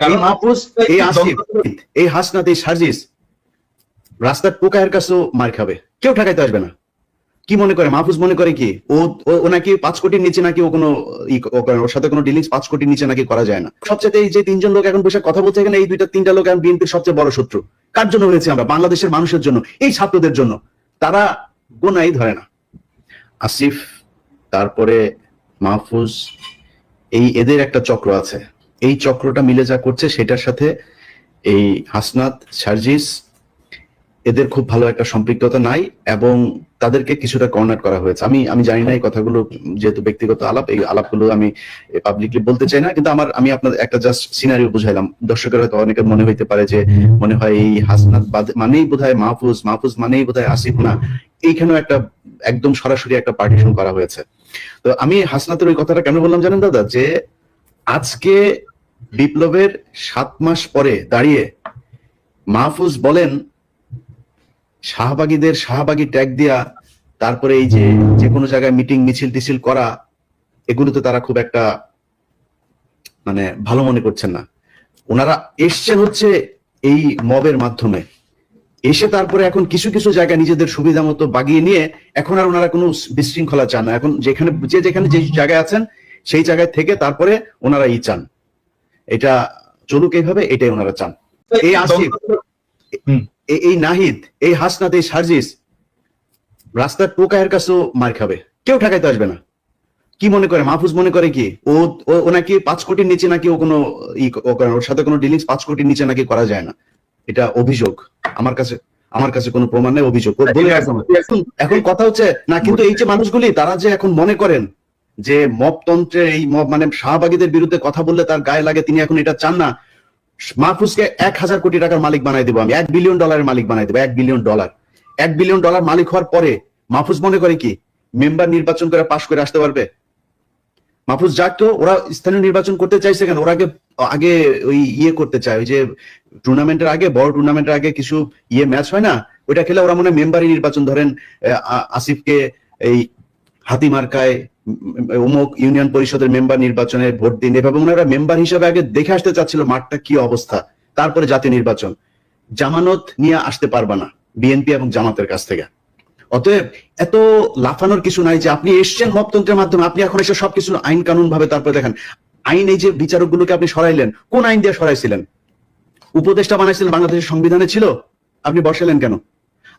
এই মাহফুজ এই আসিফ এই হাসনাত এই সার্জিস রাস্তার পোকায়ের কাছেও মার খাবে। কেউ ঠেকাইতে আসবে না। কি মনে করে? মাহফুজ মনে করে কি? ও ও- ও নাকি পাঁচ কোটির নিচে নাকি ও কোনো ওর সাথে কোনো ডিলিংস পাঁচ কোটির নিচে নাকি করা যায় না। সবচেয়ে এই যে তিনজন লোক এখন বসে কথা বলছে এখানে এই দুইটা তিনটা লোক এখন বিএনপির সবচেয়ে বড় শত্রু। কার জন্য হয়েছে আমরা? বাংলাদেশের মানুষের জন্য এই ছাত্রদের জন্য। তারা গোনাই ধরে না। আসিফ তারপরে মাহফুজ এই এদের একটা চক্র আছে। এই চক্রটা মিলে যা করছে, সেটার সাথে এই হাসনাত, সার্জিস, এদের খুব ভালো একটা সম্পৃক্ততা নাই এবং তাদেরকে কিছুটা কর্নার করা হয়েছে। আমি আমি জানি না এই কথাগুলো যেহেতু ব্যক্তিগত আলাপ, এই আলাপগুলো আমি পাবলিকলি বলতে চাই না, কিন্তু আমার, আমি আপনাদের একটা জাস্ট সিনারিও বুঝাইলাম। দর্শকের হয়তো অনেকের মনে হইতে পারে যে মনে হয় এই হাসনাত বাদ- মানেই বোধহয় মাহফুজ মাহফুজ মানেই বোধহয় আসিফ না। এইখানেও একটা একদম সরাসরি একটা পার্টিশন করা হয়েছে। তো আমি হাসনাতের ওই কথাটা কেন বললাম জানেন দাদা? যে আজকে বিপ্লবের সাত মাস পরে দাঁড়িয়ে মাহফুজ বলেন, শাহবাগীদের শাহবাগী ট্যাগ দিয়া তারপরে এই যে যে কোনো জায়গায় মিটিং, মিছিল, টিছিল করা এগুলোতে তারা খুব একটা মানে ভালো মনে করছেন না। ওনারা এসছেন হচ্ছে এই মবের মাধ্যমে। এসে তারপরে এখন কিছু কিছু জায়গা নিজেদের সুবিধা মতো বাগিয়ে নিয়ে এখন আর ওনারা কোনো বিশৃঙ্খলা চান না। এখন যেখানে যে যেখানে যে জায়গায় আছেন, সেই জায়গায় থেকে তারপরে ওনারা ই চান। এটা চলুক এইভাবে এটাই ওনারা চান। এই আসিফ এই- নাহিদ এই হাসনাত এই সার্জিস রাস্তার পোকায়ের কাছেও মার খাবে। কেউ ঠেকাইতে আসবে না। কি মনে করে মাহফুজ মনে করে কি? ও ও- নাকি পাঁচ কোটির নিচে নাকি ও কোনো ই ও করে ওর সাথে কোনো ডিলিংস পাঁচ কোটির নিচে নাকি করা যায় না। এটা অভিযোগ। আমার কাছে আমার কাছে কোনো প্রমাণ নেই অভিযোগ। এখন এখন কথা হচ্ছে না কিন্তু এই যে মানুষগুলি তারা যে এখন মনে করেন যে মবতন্ত্রের এই মব মানে শাহবাগীদের বিরুদ্ধে কথা বললে তার গায়ে লাগে, তিনি এখন এটা চান না। মাহফুজকে এক হাজার কোটি টাকার মালিক বানাই দেবো আমি, এক বিলিয়ন ডলারের মালিক বানাই দেবো, এক বিলিয়ন ডলার এক বিলিয়ন ডলার মালিক হওয়ার পরে মাহফুজ মনে করে কি, মেম্বার নির্বাচন করে পাশ করে আসতে পারবে? মাহফুজ তো, ওরা স্থানীয় নির্বাচন করতে চাইছে কেন? ওরা আগে আগে ওই ইয়ে করতে চায়, ওই যে টুর্নামেন্টের আগে, বড় টুর্নামেন্টের আগে কিছু ইয়ে ম্যাচ হয় না? ওইটা খেলে ওরা মনে মেম্বারই নির্বাচন ধরেন আসিফকে এই হাতি মার্কায় অমুক ইউনিয়ন পরিষদের মেম্বার নির্বাচনে ভোট দিন। এভাবে ওরা মেম্বার হিসেবে আগে দেখে আসতে চাচ্ছিল মাঠটা কি অবস্থা, তারপরে জাতীয় নির্বাচন। জামানত নিয়ে আসতে পারবা না বিএনপি এবং জামাতের কাছ থেকে। অতএব এত লাফানোর কিছু নাই যে আপনি এসছেন মপতন্ত্রের মাধ্যমে, আপনি এখন এসে সবকিছু আইন কানুন ভাবে তারপরে দেখেন। আইন এই যে বিচারকগুলোকে আপনি সরাইলেন, কোন আইন দিয়ে সরাইছিলেন? উপদেষ্টা বানাইছিলেন, বাংলাদেশের সংবিধানে ছিল। আপনি বসালেন কেন?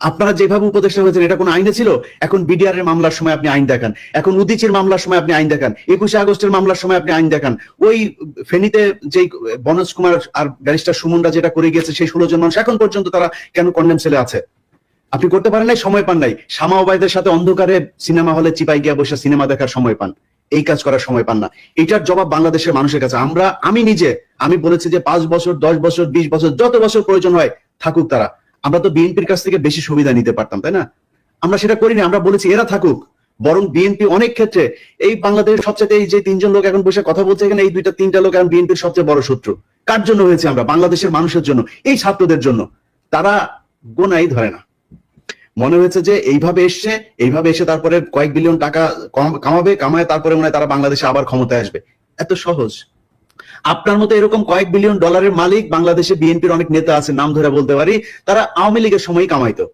আপনারা যেভাবে উপদেষ্টা হয়েছেন, এটা কোন আইনে ছিল? এখন বিডিআর এর মামলার সময় আপনি আইন দেখান। এখন উদিচির মামলার সময় আপনি আইন দেখান। একুশে আগস্টের মামলার সময় আপনি আইন দেখান। ওই ফেনীতে যে বনজ কুমার আর ব্যারিস্টার সুমনরা যেটা করে গিয়েছে, সেই ষোলো জন মানুষ এখন পর্যন্ত তারা কেন কন্ডেম সেলে আছে? আপনি করতে পারেন নাই, সময় পান নাই। শামা ওবায়দের সাথে অন্ধকারে সিনেমা হলে চিপাই গিয়া বসে সিনেমা দেখার সময় পান। এই কাজ করার সময় পান না। এটার জবাব বাংলাদেশের মানুষের কাছে। আমরা, আমি নিজে, আমি বলেছি যে পাঁচ বছর, দশ বছর, বিশ বছর, যত বছর প্রয়োজন হয়, থাকুক তারা। আমরা তো বিএনপির কাছ থেকে বেশি সুবিধা নিতে পারতাম, তাই না? আমরা সেটা করিনি, আমরা বলেছি এরা থাকুক। বরং বিএনপি অনেক ক্ষেত্রে এই বাংলাদেশের সবচেয়ে এই যে তিনজন লোক এখন বসে কথা বলছে এখানে এই দুইটা, তিনটা লোক এখন বিএনপির সবচেয়ে বড় শত্রু। কার জন্য হয়েছে আমরা? বাংলাদেশের মানুষের জন্য, এই ছাত্রদের জন্য। তারা গোনাই ধরে না। মনে হয়েছে যে এইভাবে এসছে, এইভাবে এসে তারপরে কয়েক বিলিয়ন টাকা কামাবে, কামায় তারপরে মনে হয় তারা বাংলাদেশে আবার ক্ষমতায় আসবে। এত সহজ। আপনার মতো এরকম কয়েক বিলিয়ন ডলারের মালিক বাংলাদেশে বিএনপির অনেক নেতা আছে, নাম ধরে বলতে পারি, তারা আওয়ামী লীগের সময় কামাইতো।